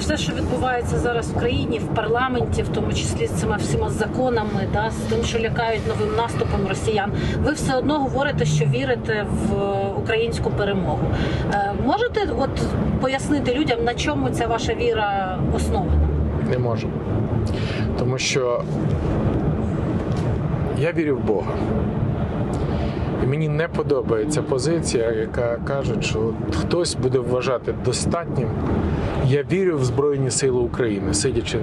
все, що відбувається зараз в країні, в парламенті, в тому числі з цими всіма законами, да, з тим, що лякають новим наступом росіян, ви все одно говорите, що вірите в українську перемогу. Е, можете от пояснити людям, на чому ця ваша віра основана? Не можу. Тому що я вірю в Бога. І мені не подобається позиція, яка каже, що хтось буде вважати достатнім. Я вірю в Збройні Сили України, сидячи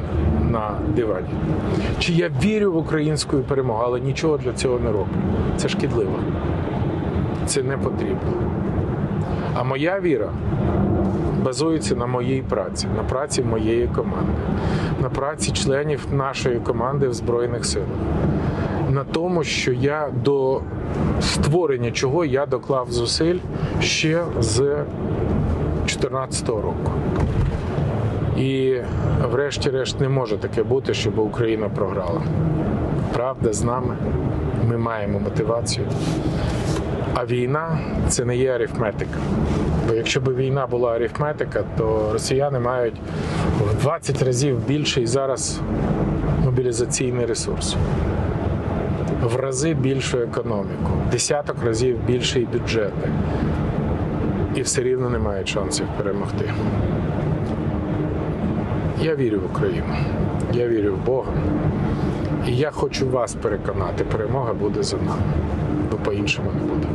на дивані. Чи я вірю в українську перемогу, але нічого для цього не роблю. Це шкідливо. Це не потрібно. А моя віра базується на моїй праці, на праці моєї команди, на праці членів нашої команди в Збройних силах, на тому, що я до створення чого я доклав зусиль ще з 2014 року. І врешті-решт не може таке бути, щоб Україна програла. Правда з нами. Ми маємо мотивацію. А війна це не є арифметика. Бо якщо б війна була арифметика, то росіяни мають в 20 разів більший зараз мобілізаційний ресурс, в рази більшу економіку, десяток разів більший бюджет. І все рівно не мають шансів перемогти. Я вірю в Україну, я вірю в Бога. І я хочу вас переконати, перемога буде за нами, бо по-іншому не буде.